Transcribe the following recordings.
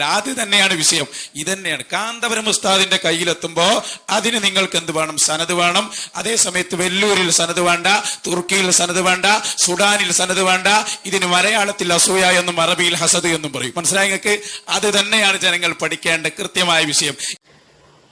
അത് തന്നെയാണ് വിഷയം. ഇതന്നെയാണ്. കാന്തപുരം ഉസ്താദിന്റെ കയ്യിലെത്തുമ്പോ അതിന് നിങ്ങൾക്ക് എന്ത് വേണം? സനത് വേണം. അതേ സമയത്ത് വെല്ലൂരിൽ സനത് വേണ്ട തുർക്കിയിൽ സനത് വേണ്ട സുഡാനിൽ സനത് വേണ്ട ഇതിന് മലയാളത്തിൽ അസൂയ എന്നും അറബിയിൽ ഹസദ് എന്നും പറയും. മനസ്സിലായി നിങ്ങൾക്ക്? അത് തന്നെയാണ് ജനങ്ങൾ പഠിക്കേണ്ട കൃത്യമായ വിഷയം.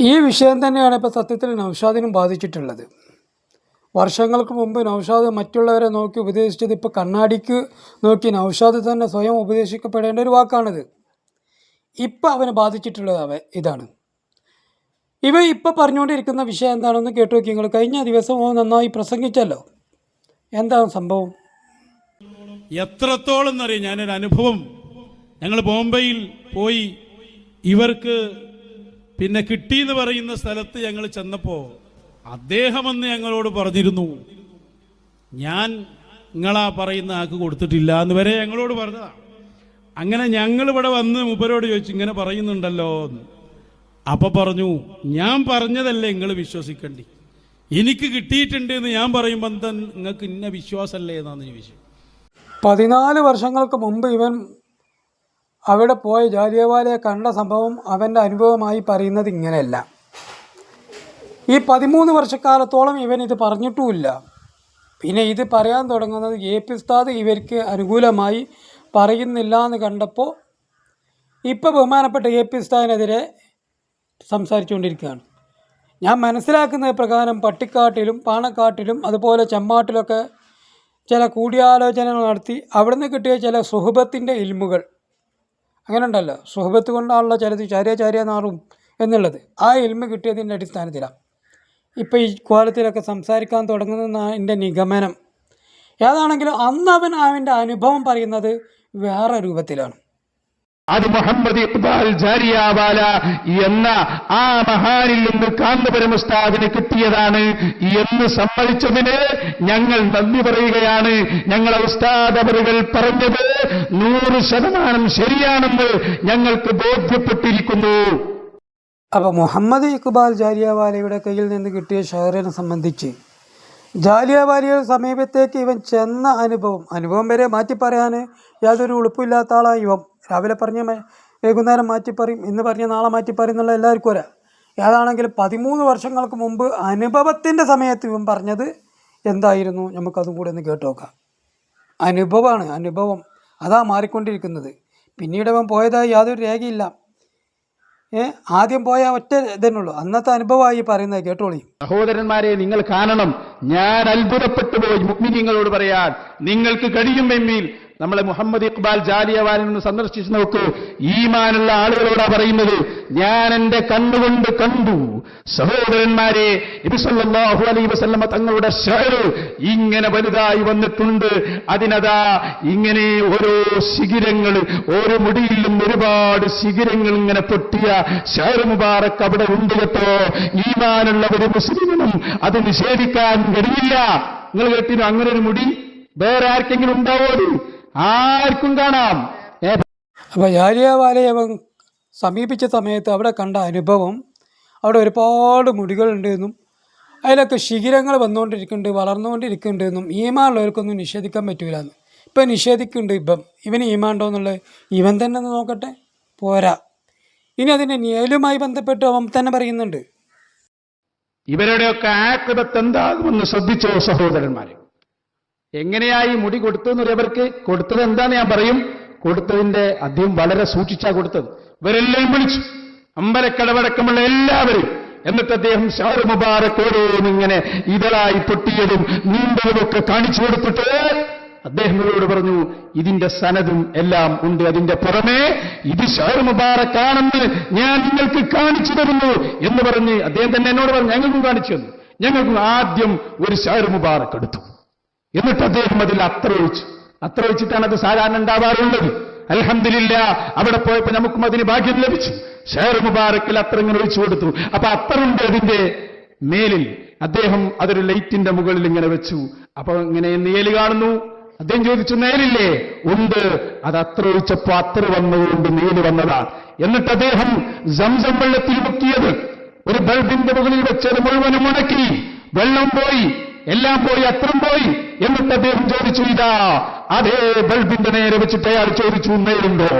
ഈ വിഷയം തന്നെയാണ് ഇപ്പോൾ സത്യത്തിൽ നൗഷാദിനും ബാധിച്ചിട്ടുള്ളത്. വർഷങ്ങൾക്ക് മുമ്പ് നൗഷാദ് മറ്റുള്ളവരെ നോക്കി ഉപദേശിച്ചത് ഇപ്പോൾ കണ്ണാടിക്ക് നോക്കി നൗഷാദ് തന്നെ സ്വയം ഉപദേശിക്കപ്പെടേണ്ട ഒരു വാക്കാണിത്. ഇപ്പം അവനെ ബാധിച്ചിട്ടുള്ളത് അവ ഇതാണ്. ഇവ ഇപ്പം പറഞ്ഞുകൊണ്ടിരിക്കുന്ന വിഷയം എന്താണെന്ന് കേട്ടു നോക്കി നിങ്ങൾ കഴിഞ്ഞ ദിവസം ഓ നന്നായി പ്രസംഗിച്ചല്ലോ. എന്താണ് സംഭവം? എത്രത്തോളം എന്നറിയാം? ഞാനൊരു അനുഭവം. ഞങ്ങൾ ബോംബെയിൽ പോയി. ഇവർക്ക് പിന്നെ കിട്ടി എന്ന് പറയുന്ന സ്ഥലത്ത് ഞങ്ങൾ ചെന്നപ്പോൾ അദ്ദേഹം അന്ന് ഞങ്ങളോട് പറഞ്ഞിരുന്നു. ഞാൻ നിങ്ങളാ പറയുന്ന ആക്ക് കൊടുത്തിട്ടില്ല എന്ന് വരെ ഞങ്ങളോട് പറഞ്ഞതാ. അങ്ങനെ ഞങ്ങൾ ഇവിടെ വന്ന് മൂപ്പരോട് ചോദിച്ചു ഇങ്ങനെ പറയുന്നുണ്ടല്ലോ എന്ന്. പറഞ്ഞു ഞാൻ പറഞ്ഞതല്ലേ നിങ്ങൾ വിശ്വസിക്കണ്ടി. എനിക്ക് കിട്ടിയിട്ടുണ്ട് എന്ന് ഞാൻ പറയുമ്പോൾ എന്താ നിങ്ങൾക്ക് ഇന്ന വിശ്വാസമല്ലേ എന്നാണ് ചോദിച്ചു പതിനാല് വർഷങ്ങൾക്ക് മുമ്പ് ഇവൻ അവിടെ പോയ ജാലിയവാലയെ കണ്ട സംഭവം അവന്റെ അനുഭവമായി പറയുന്നത് ഇങ്ങനെയല്ല. ഈ പതിമൂന്ന് വർഷക്കാലത്തോളം ഇവൻ ഇത് പറഞ്ഞിട്ടുമില്ല. പിന്നെ ഇത് പറയാൻ തുടങ്ങുന്നത് എ പി ഉസ്താദ് ഇവർക്ക് അനുകൂലമായി പറയുന്നില്ല എന്ന് കണ്ടപ്പോൾ ഇപ്പോൾ ബഹുമാനപ്പെട്ട എ പി ഉസ്താദിനെതിരെ സംസാരിച്ചുകൊണ്ടിരിക്കുകയാണ്. ഞാൻ മനസ്സിലാക്കുന്ന പ്രകാരം പട്ടിക്കാട്ടിലും പാണക്കാട്ടിലും അതുപോലെ ചെമ്മാട്ടിലൊക്കെ ചില കൂടിയാലോചനകൾ നടത്തി അവിടുന്ന് കിട്ടിയ ചില സുഹൃബത്തിന്റെ ഇൽമുകൾ. അങ്ങനെ ഉണ്ടല്ലോ സുഹൃബത്ത് കൊണ്ടാണല്ലോ ചിലത് ചാരിയ ചാരിയ നാറും എന്നുള്ളത്. ആ ഇൽമ കിട്ടിയതിന്റെ അടിസ്ഥാനത്തിലാണ് ഇപ്പോൾ ഈ കോലത്തിലൊക്കെ സംസാരിക്കാൻ തുടങ്ങുന്നതെന്നാണ് എന്റെ നിഗമനം. ഏതാണെങ്കിലും അന്ന് അവൻ അവന്റെ അനുഭവം പറയുന്നത് വേറെ രൂപത്തിലാണ്. അത് മുഹമ്മദ് ഇക്ബാൽ ജാരിയാവാല എന്ന ആ മഹാനിൽ നിന്ന് കാന്തപുരം ഉസ്താദിന് കിട്ടിയതാണ് എന്ന് സമ്മതിച്ചതിന് ഞങ്ങൾ നന്ദി പറയുകയാണ്. ഞങ്ങളെ ഉസ്താദവറുകൾ പറഞ്ഞത് നൂറ് ശതമാനം ശരിയാണെന്ന് ഞങ്ങൾക്ക് ബോധ്യപ്പെട്ടിരിക്കുന്നു. അപ്പൊ മുഹമ്മദ് ഇക്ബാൽ ജാരിയാവാലയുടെ കയ്യിൽ നിന്ന് കിട്ടിയ ഷെയറിനെ സംബന്ധിച്ച് ജാലിയവാലിയുടെ സമീപത്തേക്ക് ഇവൻ ചെന്ന അനുഭവം അനുഭവം വരെ മാറ്റി പറയാൻ യാതൊരു ഉളുപ്പില്ലാത്ത ആളാണ് ഇവൻ. രാവിലെ പറഞ്ഞ വൈകുന്നേരം മാറ്റി പറയും ഇന്ന് പറഞ്ഞ നാളെ മാറ്റി പറയും എന്നുള്ള എല്ലാവർക്കും ഒരാ ഏതാണെങ്കിലും പതിമൂന്ന് വർഷങ്ങൾക്ക് മുമ്പ് അനുഭവത്തിന്റെ സമയത്ത് ഇവൻ പറഞ്ഞത് എന്തായിരുന്നു? നമുക്കതും കൂടെ ഒന്ന് കേട്ട് നോക്കാം. അനുഭവമാണ് അനുഭവം. അതാ മാറിക്കൊണ്ടിരിക്കുന്നത്. പിന്നീട് അവൻ പോയതായി യാതൊരു രേഖയില്ല. ആദ്യം പോയ ഒറ്റ ഇതന്നുള്ളൂ അന്നത്തെ അനുഭവമായി പറയുന്നത് കേട്ടോളി. സഹോദരന്മാരെ നിങ്ങൾ കാണണം. ഞാൻ അത്ഭുതപ്പെട്ടു പോയി. മുഗ്മിനിങ്ങളോട് പറയാൻ നിങ്ങൾക്ക് കഴിയുമെങ്കിൽ നമ്മളെ മുഹമ്മദ് ഇക്ബാൽ ജാലിയവാലിൽ നിന്ന് സന്ദർശിച്ചു നോക്കൂ. ഈമാനുള്ള ആളുകളോടാ പറയുന്നത് ഞാൻ എന്റെ കണ്ണുകൊണ്ട് കണ്ടു. സഹോദരന്മാരെ നബിസല്ലാഹു അലൈ വസല്ലമ തങ്ങളുടെ ഷെയർ ഇങ്ങനെ വലുതായി വന്നിട്ടുണ്ട്. അതിനതാ ഇങ്ങനെ ഓരോ ശിഖിരങ്ങൾ ഓരോ മുടിയിലും ഒരുപാട് ശിഖിരങ്ങൾ ഇങ്ങനെ പൊട്ടിയ ഷെയർ മുബാറക്ക് അവിടെ ഉണ്ട് കേട്ടോ. ഈമാനുള്ള ഒരു മുസ്ലിമിനും അത് നിഷേധിക്കാൻ കഴിയില്ല. നിങ്ങൾ കേട്ടിരുന്നു? അങ്ങനെ ഒരു മുടി വേറെ ആർക്കെങ്കിലും ഉണ്ടാവോ? ആർക്കും കാണാം. അപ്പൊ അപ്പോൾ ജാലിയവാലയെ സമീപിച്ച സമയത്ത് അവിടെ കണ്ട അനുഭവം അവിടെ ഒരുപാട് മുടികളുണ്ടെന്നും അതിലൊക്കെ ശിഖിരങ്ങൾ വന്നുകൊണ്ടിരിക്കുന്നുണ്ട് വളർന്നുകൊണ്ടിരിക്കുന്നുണ്ടെന്നും ഈമാനുള്ളവർക്കൊന്നും നിഷേധിക്കാൻ പറ്റൂല എന്ന് ഇപ്പം നിഷേധിക്കുന്നുണ്ട് ഇപ്പം ഇവന് ഈമാണ്ടോ എന്നുള്ളത് ഇവൻ തന്നെ നോക്കട്ടെ. പോരാ. ഇനി അതിന്റെ നിയലുമായി ബന്ധപ്പെട്ട് അവൻ തന്നെ പറയുന്നുണ്ട്. ഇവരുടെയൊക്കെ ആക്രിപത്ത് എന്താകുമെന്ന് ശ്രദ്ധിച്ചോ സഹോദരന്മാരെ. എങ്ങനെയായി മുടി കൊടുത്തു എന്ന് അവർക്ക് കൊടുത്തത് എന്താന്ന് ഞാൻ പറയും? കൊടുത്തതിന്റെ അദ്ദേഹം വളരെ സൂക്ഷിച്ചാ കൊടുത്തത്. ഇവരെല്ലാം വിളിച്ചു. അമ്പലക്കടവടക്കമുള്ള എല്ലാവരും. എന്നിട്ട് അദ്ദേഹം ഷാറ് മുബാറക് ഇങ്ങനെ ഇതളായി പൊട്ടിയതും നീണ്ടതുമൊക്കെ കാണിച്ചു കൊടുത്തിട്ട് അദ്ദേഹം ഇവരോട് പറഞ്ഞു ഇതിന്റെ സനതും എല്ലാം ഉണ്ട് അതിന്റെ പുറമേ. ഇത് ഷാർ മുബാറക്കാണെന്ന് ഞാൻ നിങ്ങൾക്ക് കാണിച്ചു തരുന്നു. എന്ന് പറഞ്ഞ് അദ്ദേഹം തന്നെ എന്നോട് പറഞ്ഞു ഞങ്ങൾക്കും കാണിച്ചു തന്നു. ഞങ്ങൾക്കും ആദ്യം ഒരു ഷാർ മുബാറക്ക് എടുത്തു. എന്നിട്ട് അദ്ദേഹം അതിൽ അത്ര ഒഴിച്ചു അത്ര ഒഴിച്ചിട്ടാണ് അത് സാധാരണ ഉണ്ടാവാറുള്ളത്. അലഹമില്ല അവിടെ പോയപ്പോൾ നമുക്കും അതിന് ഭാഗ്യം ലഭിച്ചു. ഷെയർ മുബാറക്കിൽ അത്ര ഇങ്ങനെ ഒഴിച്ചു കൊടുത്തു. അപ്പൊ അത്തറുണ്ട് അതിന്റെ മേലിൽ. അദ്ദേഹം അതൊരു ലൈറ്റിന്റെ മുകളിൽ ഇങ്ങനെ വെച്ചു. അപ്പൊ ഇങ്ങനെ നേൽ കാണുന്നു. അദ്ദേഹം ചോദിച്ചു നേലില്ലേ ഉണ്ട്. അത് അത്ര ഒഴിച്ചപ്പോ അത്ര വന്നതുകൊണ്ട് നേൽ വന്നതാണ് എന്നിട്ട് അദ്ദേഹം സംസം വെള്ളത്തിൽ മുക്കിയത്. ഒരു ബൾബിന്റെ മുകളിൽ വെച്ചത് മുഴുവനും ഉണക്കി. വെള്ളം പോയി. എല്ലാം പോയി അത്രം പോയി എന്നിട്ട് അദ്ദേഹം ചോദിച്ചു ഇതാ അതേ ബൾബിന്റെ നേരെ വെച്ചിട്ട് അയാൾ ചോദിച്ചു നേരുണ്ടോ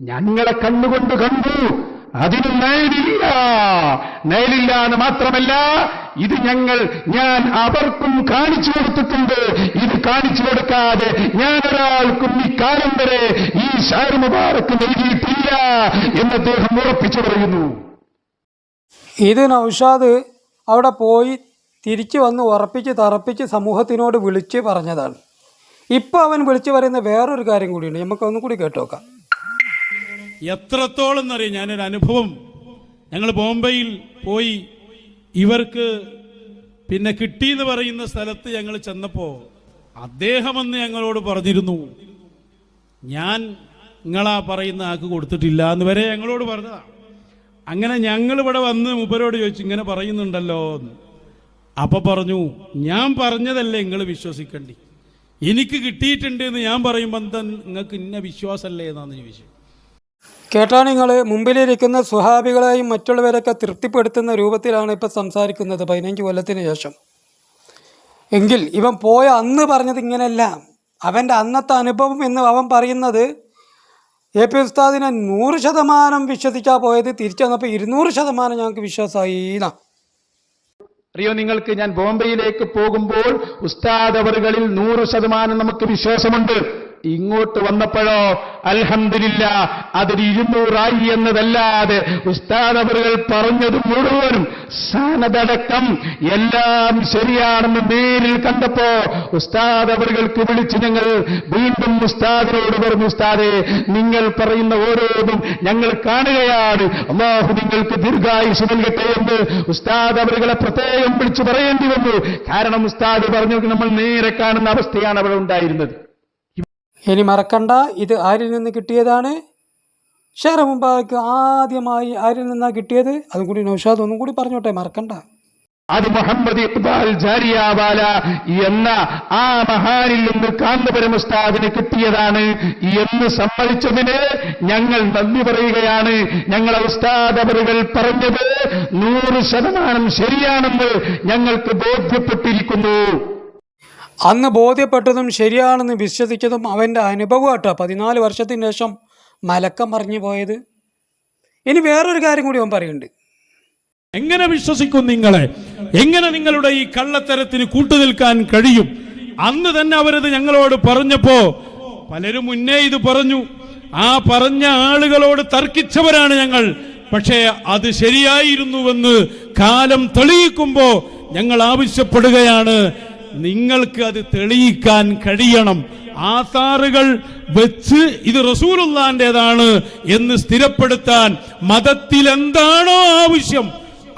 ഞങ്ങളെ കണ്ണുകൊണ്ട് കണ്ടു. അതിന് നയലില്ല നയലില്ല എന്ന് മാത്രമല്ല ഇത് ഞങ്ങൾ ഞാൻ അവർക്കും കാണിച്ചു കൊടുത്തിട്ടുണ്ട്. ഇത് കാണിച്ചു കൊടുക്കാതെ ഞാൻ ഒരാൾക്കും ഈ കാലം വരെ ഈ മുബാറക്ക് നൽകിയിട്ടില്ല എന്ന് അദ്ദേഹം ഉറപ്പിച്ചു പറയുന്നു. ഇത് നൗഷാദ് അവിടെ പോയി തിരിച്ചു വന്ന് ഉറപ്പിച്ച് തറപ്പിച്ച് സമൂഹത്തിനോട് വിളിച്ച് പറഞ്ഞതാണ്. ഇപ്പോൾ അവൻ വിളിച്ചു പറയുന്ന വേറൊരു കാര്യം കൂടിയുണ്ട്. നമുക്ക് ഒന്നും കൂടി കേട്ടോക്കാം. എത്രത്തോളം എന്നറിയാം? ഞാനൊരു അനുഭവം. ഞങ്ങൾ ബോംബെയിൽ പോയി. ഇവർക്ക് പിന്നെ കിട്ടി എന്ന് പറയുന്ന സ്ഥലത്ത് ഞങ്ങൾ ചെന്നപ്പോൾ അദ്ദേഹം അന്ന് ഞങ്ങളോട് പറഞ്ഞിരുന്നു. ഞാൻ നിങ്ങളാ പറയുന്ന ആക്ക് കൊടുത്തിട്ടില്ല എന്ന് വരെ ഞങ്ങളോട് പറഞ്ഞതാ. അങ്ങനെ ഞങ്ങൾ ഇവിടെ വന്ന് മൂപ്പരോട് ചോദിച്ചു ഇങ്ങനെ പറയുന്നുണ്ടല്ലോ എന്ന്. അപ്പൊ പറഞ്ഞു ഞാൻ പറഞ്ഞതല്ലേ നിങ്ങൾ വിശ്വസിക്കണ്ടി? എനിക്ക് കിട്ടിയിട്ടുണ്ട് എന്ന് ഞാൻ പറയുമ്പോൾ എന്താ നിങ്ങൾക്ക് ഇന്ന വിശ്വാസമല്ലേ എന്നാന്ന് ചോദിച്ചു കേട്ടാ നിങ്ങൾ മുമ്പിലിരിക്കുന്ന സുഹാബികളെയും മറ്റുള്ളവരൊക്കെ തൃപ്തിപ്പെടുത്തുന്ന രൂപത്തിലാണ് ഇപ്പോൾ സംസാരിക്കുന്നത് പതിനഞ്ച് കൊല്ലത്തിന് ശേഷം. എങ്കിൽ ഇവൻ പോയ അന്ന് പറഞ്ഞത് ഇങ്ങനെയല്ല. അവന്റെ അന്നത്തെ അനുഭവം എന്ന് അവൻ പറയുന്നത് എ പി ഉസ്താദിനെ നൂറ് ശതമാനം വിശ്വസിച്ചാൽ പോയത് തിരിച്ചു വന്നപ്പോൾ ഇരുന്നൂറ് ശതമാനം ഞങ്ങൾക്ക് വിശ്വാസമായി എന്നാ അറിയോ നിങ്ങൾക്ക് ഞാൻ ബോംബെയിലേക്ക് പോകുമ്പോൾ ഉസ്താദ് അവറുകളിൽ നൂറ് ശതമാനം നമുക്ക് വിശ്വാസമുണ്ട്. ഇങ്ങോട്ട് വന്നപ്പോഴോ അൽഹംദുലില്ല അതൊരു ഇരുന്നൂറായി എന്നതല്ലാതെ ഉസ്താദവറുകൾ പറഞ്ഞത് മുഴുവനും സാനതടക്കം എല്ലാം ശരിയാണെന്ന് നേരിൽ കണ്ടപ്പോ ഉസ്താദവറുകൾക്ക് വിളിച്ച് ഞങ്ങൾ വീണ്ടും ഉസ്താദിനോട് പറഞ്ഞു ഉസ്താദെ നിങ്ങൾ പറയുന്ന ഓരോന്നും ഞങ്ങൾ കാണുകയാണ്. അള്ളാഹു നിങ്ങൾക്ക് ദീർഘായുസ് നൽകട്ടെ എന്ന് ഉസ്താദ് പ്രത്യേകം വിളിച്ചു പറയേണ്ടി വന്നു. കാരണം ഉസ്താദ് പറഞ്ഞു നമ്മൾ നേരെ കാണുന്ന അവസ്ഥയാണ് അവിടെ ഉണ്ടായിരുന്നത്. ഇനി മറക്കണ്ട. ഇത് ആരിൽ നിന്ന് കിട്ടിയതാണ്? ഷെയർ മുമ്പാക്ക് ആദ്യമായി ആരിൽ നിന്നാണ് കിട്ടിയത്? അതും കൂടി നൗഷാദ് ഒന്നും കൂടി പറഞ്ഞോട്ടെ മറക്കണ്ട. അത് മുഹമ്മദ് ഇക്ബാൽ ജാരിയാവാല എന്ന ആ മഹാനിൽ നിന്ന് കാന്തപുരം കിട്ടിയതാണ് എന്ന് സമ്മതിച്ചതിന് ഞങ്ങൾ നന്ദി പറയുകയാണ്. ഞങ്ങളെ ഉസ്താദ് പറഞ്ഞത് നൂറ് ശതമാനം ശരിയാണെന്ന് ഞങ്ങൾക്ക് ബോധ്യപ്പെട്ടിരിക്കുന്നു. അന്ന് ബോധ്യപ്പെട്ടതും ശരിയാണെന്ന് വിശ്വസിച്ചതും അവന്റെ അനുഭവമാട്ടോ പതിനാല് വർഷത്തിന് ശേഷം മലക്കം പറഞ്ഞു പോയത്. ഇനി വേറൊരു കാര്യം കൂടി അവൻ പറയുന്നുണ്ട്. എങ്ങനെ വിശ്വസിക്കും നിങ്ങളെ? എങ്ങനെ നിങ്ങളുടെ ഈ കള്ളത്തരത്തിന് കൂട്ടുനിൽക്കാൻ കഴിയും? അന്ന് തന്നെ അവരത് ഞങ്ങളോട് പറഞ്ഞപ്പോ പലരും മുന്നേ ഇത് പറഞ്ഞു. ആ പറഞ്ഞ ആളുകളോട് തർക്കിച്ചവരാണ് ഞങ്ങൾ. പക്ഷേ അത് ശരിയായിരുന്നുവെന്ന് കാലം തെളിയിക്കുമ്പോ ഞങ്ങൾ ആവശ്യപ്പെടുകയാണ്. നിങ്ങൾക്ക് അത് തെളിയിക്കാൻ കഴിയണം. ആസാറുകൾ വെച്ച് ഇത് റസൂലുള്ളാന്റേതാണ് എന്ന് സ്ഥിരപ്പെടുത്താൻ മതത്തിൽ എന്താണോ ആവശ്യം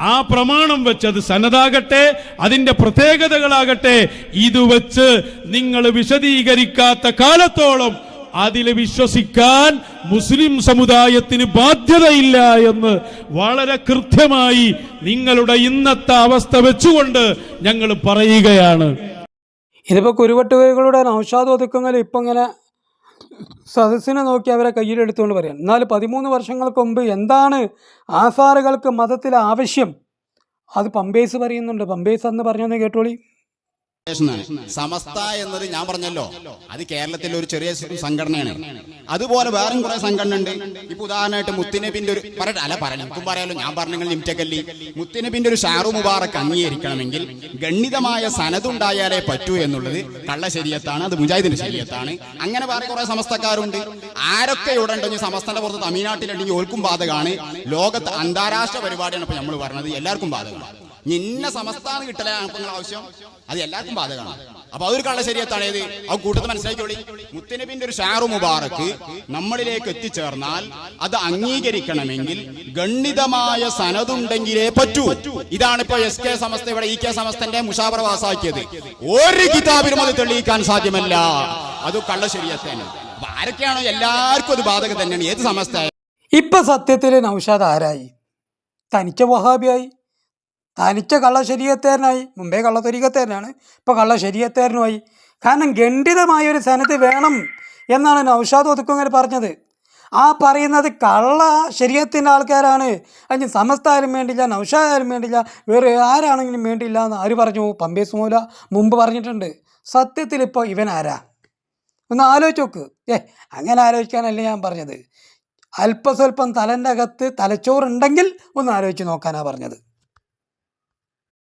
ആ പ്രമാണം വെച്ച് അത് സന്നദ്ധാകട്ടെ അതിന്റെ പ്രത്യേകതകളാകട്ടെ ഇത് വെച്ച് നിങ്ങൾ വിശദീകരിക്കാത്ത കാലത്തോളം അതിൽ വിശ്വസിക്കാൻ മുസ്ലിം സമുദായത്തിന് ബാധ്യതയില്ല എന്ന് വളരെ കൃത്യമായി നിങ്ങളുടെ ഇന്നത്തെ അവസ്ഥ വെച്ചുകൊണ്ട് ഞങ്ങൾ പറയുകയാണ്. ഇതിപ്പോൾ കുരുവട്ടുകൈകളുടെ നൗഷാദ് ഒതുക്കങ്ങൾ ഇപ്പം ഇങ്ങനെ സദസ്സിനെ നോക്കി അവരെ കയ്യിലെടുത്തുകൊണ്ട് പറയാം. എന്നാൽ പതിമൂന്ന് വർഷങ്ങൾക്ക് മുമ്പ് എന്താണ് ആസാറുകൾക്ക് മതത്തിലെ ആവശ്യം? അത് പമ്പേസ് പറയുന്നുണ്ട്. പമ്പേസ് എന്ന് പറഞ്ഞെന്ന് കേട്ടോളി. സമസ്ത എന്നത് ഞാൻ പറഞ്ഞല്ലോ. അത് കേരളത്തിലെ ഒരു ചെറിയ സംഘടനയാണ്. അതുപോലെ വേറെയും കുറെ സംഘടന ഉണ്ട് ഇപ്പൊ ഉദാഹരണമായിട്ട് മുത്തിനബിന്റെ ഒരു പറയട്ടെ അല്ല പറയാം എനിക്കും പറയാലോ. ഞാൻ പറഞ്ഞെങ്കിൽ ലിമിറ്റക്കല്ലി മുത്തിനബിന്റെ ഒരു ഷാറു മുബാറക്ക് അംഗീകരിക്കണമെങ്കിൽ ഗണ്ഡിതമായ സനതുണ്ടായാലേ പറ്റൂ എന്നുള്ളത് കള്ള ശരീരത്താണ് അത് മുജാഹിദിന്റെ ശരീരത്താണ്. അങ്ങനെ വേറെ കുറെ സമസ്തക്കാരുണ്ട്. ആരൊക്കെ ഇവിടെ ഉണ്ടെങ്കിൽ സമസ്തന്റെ പുറത്ത് തമിഴ്നാട്ടിലുണ്ടെങ്കിൽ ഓൽക്കും ബാധകമാണ്. ലോകത്ത് അന്താരാഷ്ട്ര പരിപാടിയാണ് ഇപ്പൊ നമ്മൾ പറഞ്ഞത്. എല്ലാവർക്കും ബാധകമാണ്. നിന്ന സമസ്ഥാനം കിട്ടലാണ് നിങ്ങളെ ആവശ്യം. അത് എല്ലാവർക്കും ബാധകമാണ്. അപ്പൊ അതൊരു കള്ള ശരീരത്താണ് ഏത് അത് കൂട്ടത്തിൽ മനസ്സിലാക്കിയോളി മുത്തനബിന്റെ ഒരു ഷാറു മുബാറക്ക് നമ്മളിലേക്ക് എത്തിച്ചേർന്നാൽ അത് അംഗീകരിക്കണമെങ്കിൽ ഗണ്ണിതമായ സനതുണ്ടെങ്കിലേ പറ്റൂ. ഇതാണ് ഇപ്പൊ എസ് കെ സമസ്ത ഇവിടെ ഇ കെ സമസ്തന്റെ മുഷാബർ പാസാക്കിയത്. ഒരു കിതാബിലും അത് തെളിയിക്കാൻ സാധ്യമല്ല. അത് കള്ള ശരീരത്താണ് അപ്പൊ ആരൊക്കെയാണോ എല്ലാവർക്കും അത് ബാധകം തന്നെയാണ്. ഏത് സമസ്ത ഇപ്പൊ സത്യത്തിൽ നൗഷാദ് ആരായി? തനിക്ക് വഹാബിയായി. തനിച്ച കള്ള ശരീരത്തേരനായി മുമ്പേ കള്ള തൊരീകത്തേരനാണ് ഇപ്പോൾ കള്ള ശരീരത്തേരനുമായി കാരണം ഖണ്ഡിതമായ ഒരു സനത്ത് വേണം എന്നാണ് നൗഷാദ് ഒതുക്കുങ്ങൽ പറഞ്ഞത്. ആ പറയുന്നത് കള്ള ശരീരത്തിന്റെ ആൾക്കാരാണ്. അതിന് സമസ്തായാലും വേണ്ടില്ല നൗഷാദായാലും വേണ്ടില്ല വേറെ ആരാണെങ്കിലും വേണ്ടില്ല എന്ന് ആര് പറഞ്ഞു? പമ്പേസ് മൂല മുമ്പ് പറഞ്ഞിട്ടുണ്ട്. സത്യത്തിൽ ഇപ്പോൾ ഇവൻ ആരാ? ഒന്ന് ആലോചിച്ച് നോക്ക്. ഏ അങ്ങനെ ആലോചിക്കാനല്ല ഞാൻ പറഞ്ഞത്. അല്പസ്വല്പം തലന്റെ അകത്ത് തലച്ചോറുണ്ടെങ്കിൽ ഒന്ന് ആലോചിച്ച് നോക്കാനാണ് പറഞ്ഞത്.